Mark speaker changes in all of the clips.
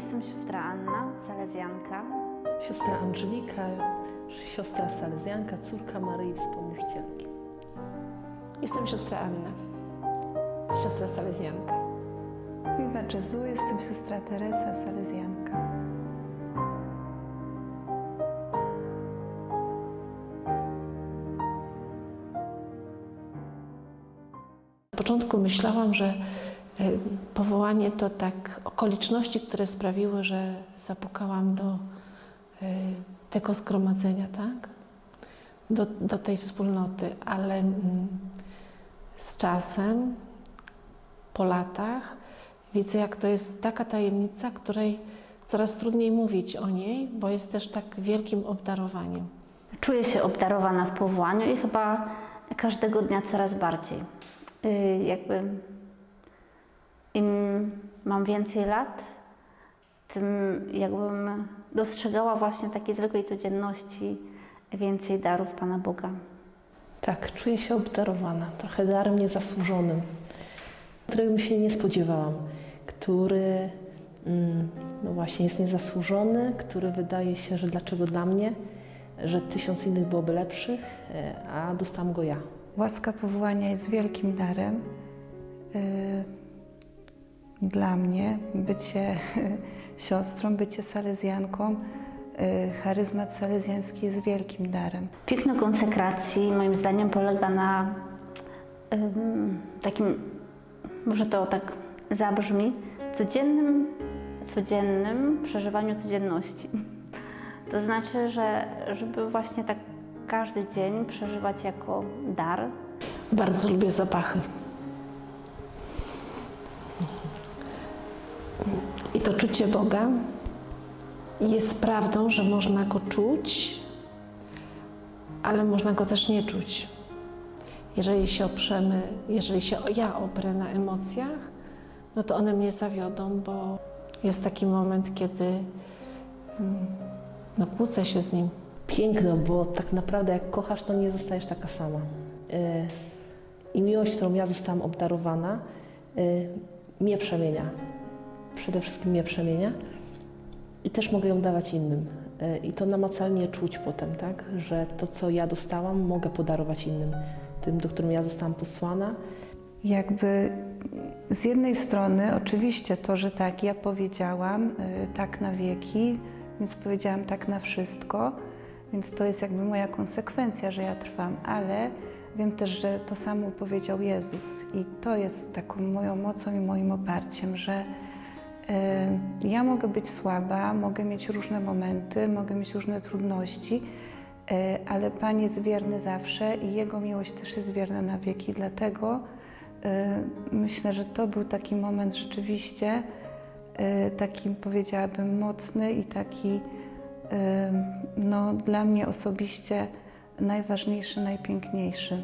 Speaker 1: jestem siostra Anna, salezjanka.
Speaker 2: Siostra Angelika, siostra Salezjanka, córka Maryi Wspomożycielki.
Speaker 3: Jestem siostra Anna, siostra salezjanka.
Speaker 4: Viva Jezu, jestem siostra Teresa, salezjanka.
Speaker 3: Na początku myślałam, że powołanie to tak okoliczności, które sprawiły, że zapukałam do e, tego zgromadzenia, tak? Do, do tej wspólnoty, ale mm, z czasem, po latach, widzę, jak to jest taka tajemnica, której coraz trudniej mówić o niej, bo jest też tak wielkim obdarowaniem.
Speaker 1: Czuję się obdarowana w powołaniu i chyba każdego dnia coraz bardziej. Yy, jakby im mam więcej lat, tym jakbym dostrzegała właśnie takiej zwykłej codzienności więcej darów Pana Boga.
Speaker 2: Tak, czuję się obdarowana, trochę darem niezasłużonym, którego się nie spodziewałam, który mm, no właśnie jest niezasłużony, który wydaje się, że dlaczego dla mnie, że tysiąc innych byłoby lepszych, e, a dostałam go ja.
Speaker 4: Łaska powołania jest wielkim darem. y, Dla mnie bycie siostrą, bycie salezjanką, y, charyzmat salezjański jest wielkim darem.
Speaker 1: Piękno konsekracji moim zdaniem polega na takim, może to tak zabrzmi, codziennym, codziennym przeżywaniu codzienności. To znaczy, że żeby właśnie tak każdy dzień przeżywać jako dar,
Speaker 3: Bardzo lubię zapachy. To czucie Boga jest prawdą, że można go czuć, ale można go też nie czuć. Jeżeli się oprzemy, jeżeli się ja oprę na emocjach, no to one mnie zawiodą, bo jest taki moment, kiedy mm, no, kłócę się z nim.
Speaker 2: Piękno, bo tak naprawdę jak kochasz, to nie zostajesz taka sama. Y, I miłość, którą ja zostałam obdarowana, y, mnie przemienia. Przede wszystkim mnie przemienia. I też mogę ją dawać innym. Y, I to namacalnie czuć potem, tak? Że to, co ja dostałam, mogę podarować innym. Tym, do którym ja zostałam posłana.
Speaker 4: Jakby z jednej strony oczywiście to, że tak, ja powiedziałam y, tak na wieki, więc powiedziałam tak na wszystko, więc to jest jakby moja konsekwencja, że ja trwam, ale wiem też, że to samo powiedział Jezus i to jest taką moją mocą i moim oparciem, że ja mogę być słaba, mogę mieć różne momenty, mogę mieć różne trudności, y, ale Pan jest wierny zawsze i Jego miłość też jest wierna na wieki, dlatego y, myślę, że to był taki moment rzeczywiście y, taki powiedziałabym mocny i taki no, dla mnie osobiście najważniejszy, najpiękniejszy.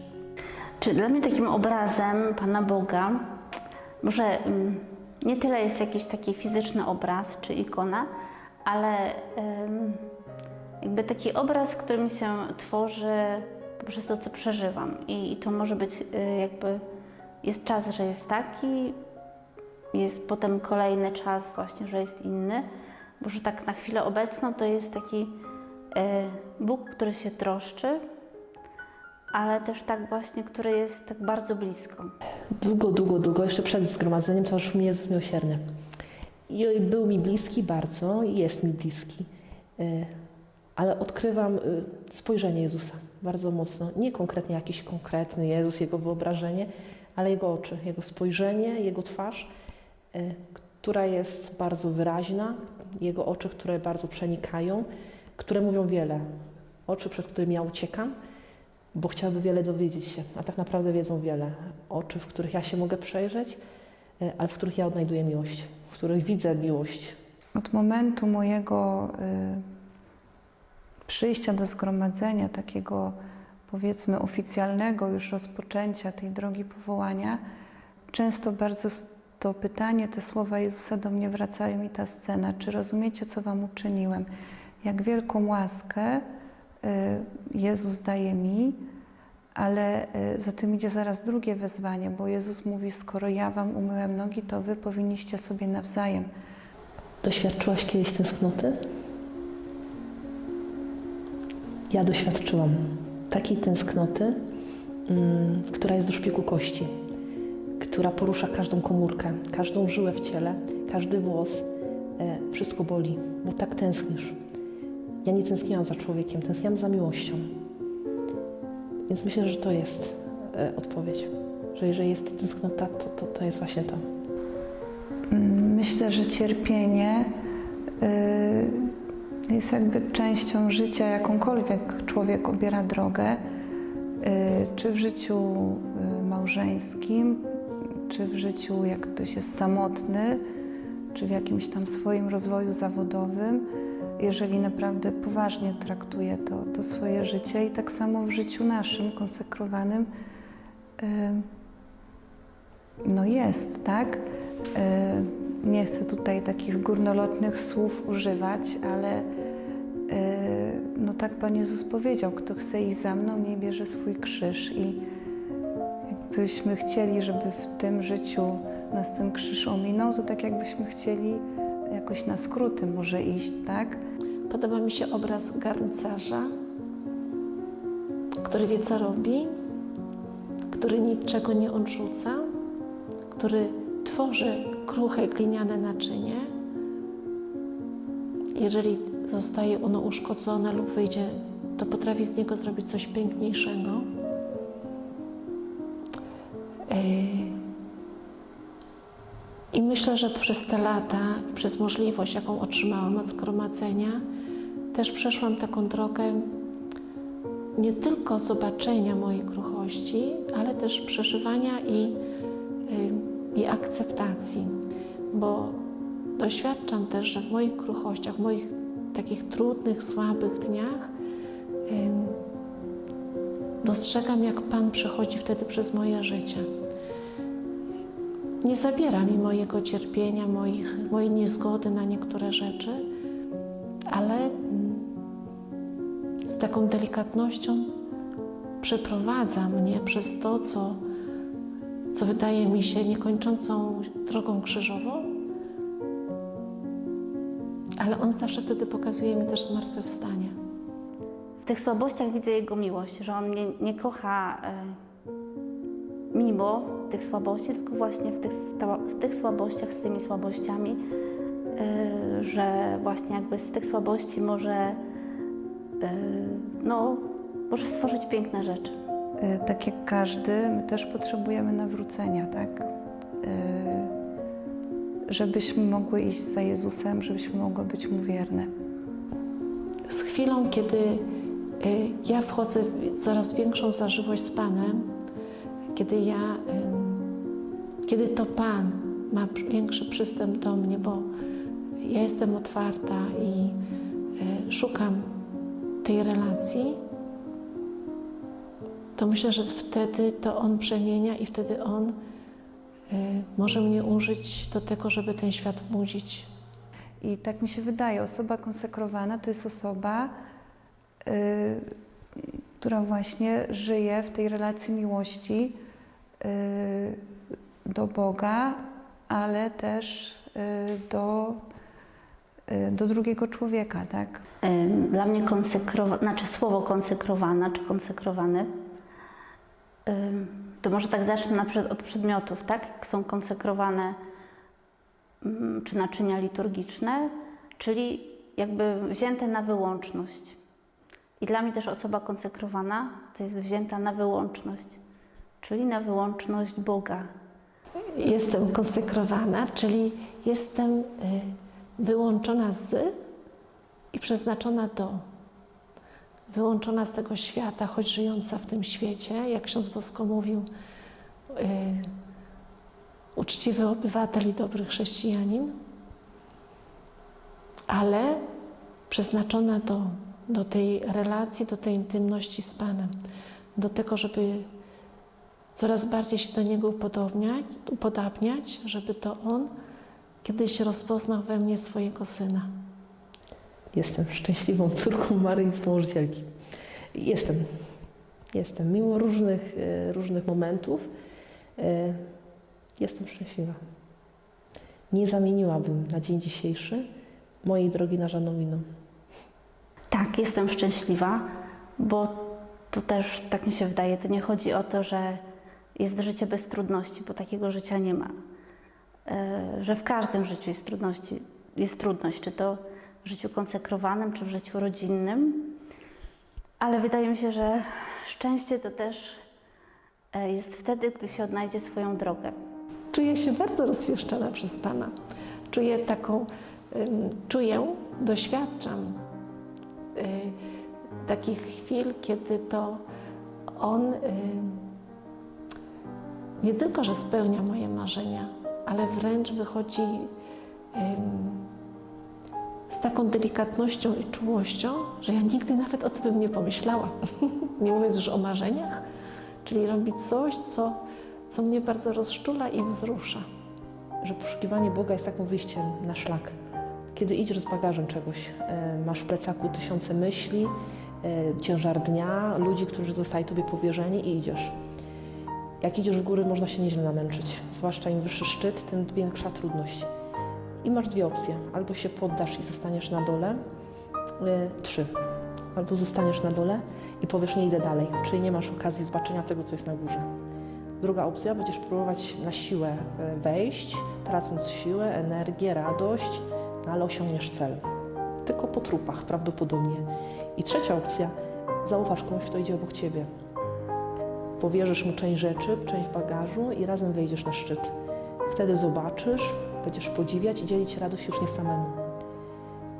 Speaker 1: Czy dla mnie takim obrazem Pana Boga może mm, nie tyle jest jakiś taki fizyczny obraz czy ikona, ale jakby taki obraz, który mi się tworzy poprzez to, co przeżywam. I, i to może być y, jakby, jest czas, że jest taki, jest potem kolejny czas właśnie, że jest inny. Bo że tak na chwilę obecną to jest taki y, Bóg, który się troszczy, ale też tak właśnie, który jest tak bardzo blisko.
Speaker 2: Długo, długo, długo, jeszcze przed zgromadzeniem, to już mi Jezus miłosierny. I był mi bliski bardzo, i jest mi bliski, y, ale odkrywam y, spojrzenie Jezusa bardzo mocno. Nie konkretnie jakiś konkretny Jezus, Jego wyobrażenie, ale Jego oczy, Jego spojrzenie, Jego twarz, y, która jest bardzo wyraźna, Jego oczy, które bardzo przenikają, które mówią wiele. Oczy, przez którymi ja uciekam, bo chciałyby wiele dowiedzieć się, a tak naprawdę wiedzą wiele. Oczy, w których ja się mogę przejrzeć, e, ale w których ja odnajduję miłość, w których widzę miłość.
Speaker 4: Od momentu mojego y, przyjścia do zgromadzenia, takiego powiedzmy oficjalnego już rozpoczęcia tej drogi powołania, często bardzo to pytanie, te słowa Jezusa do mnie wracają i ta scena, czy rozumiecie, co wam uczyniłem? Jak wielką łaskę Jezus daje mi, ale y, za tym idzie zaraz drugie wezwanie, bo Jezus mówi, skoro ja wam umyłem nogi, to wy powinniście sobie nawzajem
Speaker 2: Doświadczyłaś kiedyś tęsknoty? Ja doświadczyłam takiej tęsknoty, mm, która jest do szpiku kości, która porusza każdą komórkę, każdą żyłę w ciele, każdy włos. E, wszystko boli, bo tak tęsknisz. Ja nie tęskniłam za człowiekiem, tęskniłam za miłością. Więc myślę, że to jest e, odpowiedź. Że jeżeli jest tęsknota, to, to, to jest właśnie to.
Speaker 4: Myślę, że cierpienie y, jest jakby częścią życia, jakąkolwiek człowiek obiera drogę, y, czy w życiu małżeńskim, czy w życiu, jak ktoś jest samotny, czy w jakimś tam swoim rozwoju zawodowym, jeżeli naprawdę poważnie traktuje to, to swoje życie i tak samo w życiu naszym, konsekrowanym, no jest, tak? Nie chcę tutaj takich górnolotnych słów używać, ale no tak Pan Jezus powiedział, kto chce iść za mną, nie bierze swój krzyż i jakbyśmy chcieli, żeby w tym życiu nas ten krzyż ominął, to tak jakbyśmy chcieli jakoś na skróty może iść, tak?
Speaker 3: Podoba mi się obraz garncarza, który wie, co robi, który niczego nie odrzuca, który tworzy kruche gliniane naczynie. Jeżeli zostaje ono uszkodzone lub wyjdzie, to potrafi z niego zrobić coś piękniejszego. Yy, I myślę, że przez te lata, przez możliwość, jaką otrzymałam od zgromadzenia, też przeszłam taką drogę nie tylko zobaczenia mojej kruchości, ale też przeżywania i, y, i akceptacji, bo doświadczam też, że w moich kruchościach, w moich takich trudnych, słabych dniach y, dostrzegam, jak Pan przechodzi wtedy przez moje życie. Nie zabiera mi mojego cierpienia, moich, mojej niezgody na niektóre rzeczy, ale mm, z taką delikatnością przeprowadza mnie przez to, co, co wydaje mi się niekończącą drogą krzyżową, ale On zawsze wtedy pokazuje mi też zmartwychwstanie.
Speaker 1: W tych słabościach widzę Jego miłość, że On mnie nie kocha e, mimo tych słabości, tylko właśnie w tych, w tych słabościach, z tymi słabościami, e, że właśnie jakby z tych słabości może, e, no, może stworzyć piękne rzeczy.
Speaker 4: Y, Tak jak każdy, my też potrzebujemy nawrócenia, tak? Y, Żebyśmy mogły iść za Jezusem, żebyśmy mogły być Mu wierne.
Speaker 3: Z chwilą, kiedy y, ja wchodzę w coraz większą zażyłość z Panem, kiedy ja, kiedy to Pan ma większy przystęp do mnie, bo ja jestem otwarta i y, szukam tej relacji, to myślę, że wtedy to On przemienia i wtedy On y, może mnie użyć do tego, żeby ten świat budzić.
Speaker 4: I tak mi się wydaje, osoba konsekrowana to jest osoba, y, która właśnie żyje w tej relacji miłości y, do Boga, ale też y, do, y, do drugiego człowieka, tak?
Speaker 1: Dla mnie konsekrowa- znaczy słowo konsekrowana czy konsekrowany, to może tak zacznę od przedmiotów, tak? Są konsekrowane ym, czy naczynia liturgiczne, czyli jakby wzięte na wyłączność. I dla mnie też osoba konsekrowana to jest wzięta na wyłączność, czyli na wyłączność Boga.
Speaker 3: Jestem konsekrowana, czyli jestem y, wyłączona z i przeznaczona do. Wyłączona z tego świata, choć żyjąca w tym świecie, jak ksiądz Bosko mówił, y, uczciwy obywatel i dobry chrześcijanin, ale przeznaczona do, do tej relacji, do tej intymności z Panem, do tego, żeby coraz bardziej się do Niego upodobniać, upodabniać, żeby to On kiedyś rozpoznał we mnie swojego Syna.
Speaker 2: Jestem szczęśliwą córką Maryi Wspomożycielki. Jestem. Jestem. Mimo różnych, e, różnych momentów e, jestem szczęśliwa. Nie zamieniłabym na dzień dzisiejszy mojej drogi na żadną inną.
Speaker 1: Tak, jestem szczęśliwa, bo to też, tak mi się wydaje, to nie chodzi o to, że jest życie bez trudności, bo takiego życia nie ma. E, Że w każdym życiu jest, trudności, jest trudność, czy to w życiu konsekrowanym, czy w życiu rodzinnym. Ale wydaje mi się, że szczęście to też e, jest wtedy, gdy się odnajdzie swoją drogę.
Speaker 3: Czuję się bardzo rozwieszczona przez Pana. Czuję taką, czuję, doświadczam y, takich chwil, kiedy to On nie tylko, że spełnia moje marzenia, ale wręcz wychodzi ym, z taką delikatnością i czułością, że ja nigdy nawet o tym bym nie pomyślała. nie mówiąc już o marzeniach, czyli robić coś, co, co mnie bardzo rozczula i wzrusza.
Speaker 2: Że poszukiwanie Boga jest takim wyjściem na szlak. Kiedy idziesz z bagażem czegoś, e, masz w plecaku tysiące myśli, e, ciężar dnia, ludzi, którzy zostali Tobie powierzeni i idziesz. Jak idziesz w góry, można się nieźle namęczyć. Zwłaszcza im wyższy szczyt, tym większa trudność. I masz dwie opcje. Albo się poddasz i zostaniesz na dole. E, Trzy. Albo zostaniesz na dole i powiesz, nie idę dalej. Czyli nie masz okazji zobaczenia tego, co jest na górze. Druga opcja, będziesz próbować na siłę e, wejść, tracąc siłę, energię, radość, no ale osiągniesz cel. Tylko po trupach prawdopodobnie. I trzecia opcja, zaufasz komuś, kto idzie obok ciebie. Powierzysz mu część rzeczy, część bagażu i razem wejdziesz na szczyt. Wtedy zobaczysz, będziesz podziwiać i dzielić radość już nie samemu.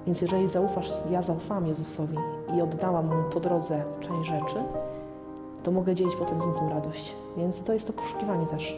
Speaker 2: Więc jeżeli zaufasz, ja zaufam Jezusowi i oddałam mu po drodze część rzeczy, to mogę dzielić potem z nim tą radość. Więc to jest to poszukiwanie też.